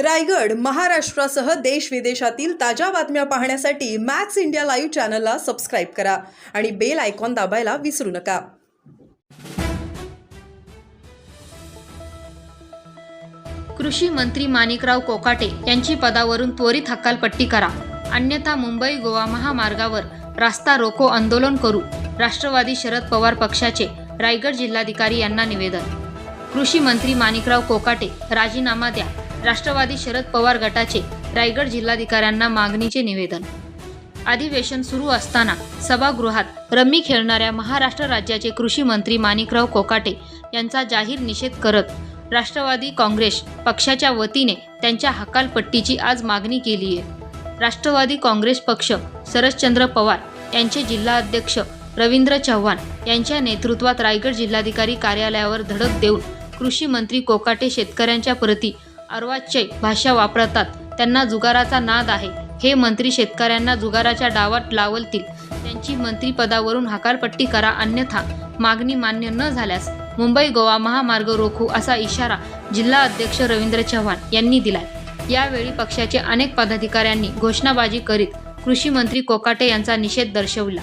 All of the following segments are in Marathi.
रायगड महाराष्ट्रासह देश विदेशातील ताज्या बातम्या पाहण्यासाठी मॅक्स इंडिया लाईव्ह चॅनलला सबस्क्राईब करा आणि बेल आयकॉन दाबायला विसरू नका. कृषी मंत्री माणिकराव कोकाटे यांची पदावरून त्वरित हकालपट्टी करा. अन्यथा मुंबई गोवा महामार्गावर रास्ता रोको आंदोलन करू. राष्ट्रवादी शरद पवार पक्षाचे रायगड जिल्हाधिकारी यांना निवेदन. कृषी मंत्री माणिकराव कोकाटे राजीनामा द्या. राष्ट्रवादी शरद पवार गटाचे रायगड जिल्हाधिकाऱ्यांना मागणीचे निवेदन. अधिवेशन सुरू असताना सभागृहात रम्मी खेळणाऱ्या महाराष्ट्र राज्याचे कृषी मंत्री माणिकराव कोकाटे यांचा जाहीर निषेध करत राष्ट्रवादी काँग्रेस पक्षाच्या वतीने त्यांच्या हकालपट्टीची आज मागणी केली आहे. राष्ट्रवादी काँग्रेस पक्ष शरदचंद्र पवार यांचे जिल्हाध्यक्ष रवींद्र चव्हाण यांच्या नेतृत्वात रायगड जिल्हाधिकारी कार्यालयावर धडक देऊन कृषी मंत्री कोकाटे शेतकऱ्यांच्या प्रती अर्वाच्य भाषा वापरतात. त्यांना जुगाराचा नाद आहे. हे मंत्री शेतकऱ्यांना जुगाराच्या डावात लावलतील. त्यांची मंत्रीपदावरून हकालपट्टी करा अन्यथा मागणी मान्य न झाल्यास मुंबई गोवा महामार्ग रोखू असा इशारा जिल्हा अध्यक्ष रवींद्र चव्हाण यांनी दिलाय. यावेळी पक्षाचे अनेक पदाधिकाऱ्यांनी घोषणाबाजी करीत कृषी मंत्री कोकाटे यांचा निषेध दर्शवला.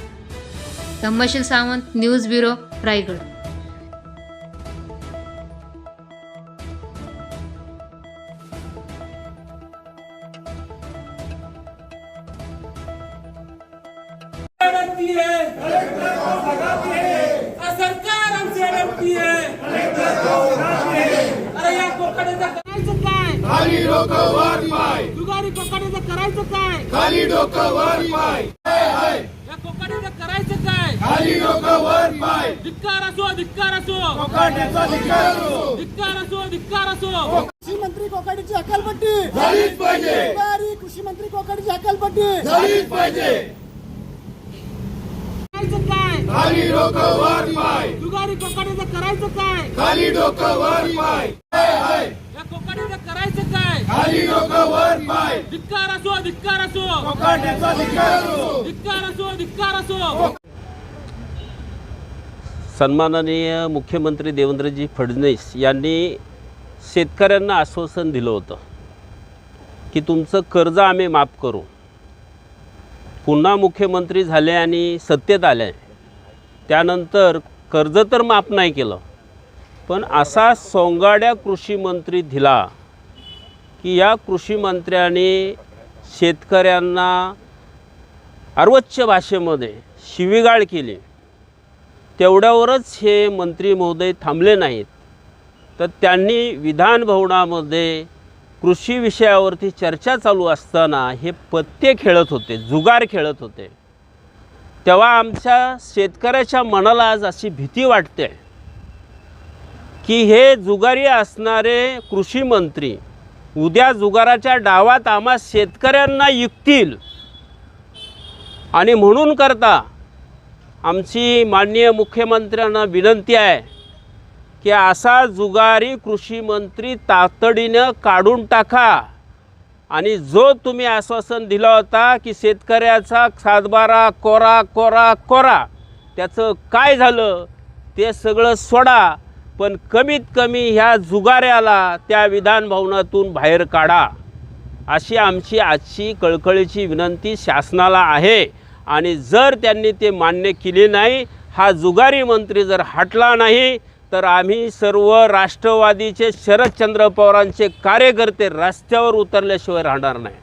Dhammsheel Sawant news bureau Raigad. अडकती है सरकार आमची अडकती है अरे या कोकणाचं करायचं काय? खाली डोकं वर पाय. जुगारी करायचं काय? खाली डोकं वर पाय. या करायचं काय? खाली डोकं वर पाय. धिक्कार असो धिक्कार असो. कोकाट्याचा धिक्कार असो. धिक्कार असो धिक्कार असो. कृषी मंत्री कोकाडीची हकालपट्टी झालीच पाहिजे. कृषी मंत्री कोकाडीची हकालपट्टी झालीच पाहिजे. खाली डोकं वर पाय. जुगारी कोकणाचं करायचं काय? खाली डोकं वर पाय. या करायचं काय? खाली डोकं वर पाय. धिक्कार असो धिक्कार असो. कोकाट्याचा असो. धिक्कार असो धिक्कार असो. सन्माननीय मुख्यमंत्री देवेंद्रजी फडणवीस यांनी शेतकऱ्यांना आश्वासन दिलं होतं की तुमचं कर्ज आम्ही माफ करू. पुन्हा मुख्यमंत्री झाले आणि सत्तेत आले. त्यानंतर कर्ज तर माफ नाही केलं. पण असा सोंगाड्या कृषीमंत्री दिला की या कृषीमंत्र्याने शेतकऱ्यांना अर्वच्य भाषेमध्ये शिवीगाळ केली. तेवढ्यावरच हे मंत्री महोदय थांबले नाहीत. तर त्यांनी विधान भवनामध्ये कृषी विषयावरती चर्चा चालू असताना हे पत्ते खेळत होते जुगार खेळत होते. तेव्हा आमच्या शेतकऱ्याच्या मनाला आज अशी भीती वाटते की हे जुगारी असणारे कृषी मंत्री उद्या जुगाराच्या डावात आम्हा शेतकऱ्यांना युकतील. आणि म्हणून करता आमची माननीय मुख्यमंत्र्यांना विनंती आहे की असा जुगारी कृषी मंत्री तातडीनं काढून टाका. आणि जो तुम्ही आश्वासन दिला होता की शेतकऱ्याचा सातबारा कोरा कोरा कोरा त्याचं काय झालं? ते सगळं सोडा पण कमीत कमी ह्या जुगाऱ्याला त्या विधानभवनातून बाहेर काढा. अशी आमची आजची कळकळीची विनंती शासनाला आहे. आणि जर त्यांनी ते मान्य केले नाही हा जुगारी मंत्री जर हटला नाही तर आम्ही सर्व राष्ट्रवादीचे शरदचंद्र पवारांचे कार्यकर्ते रस्त्यावर उतरल्याशिवाय राहणार नाही.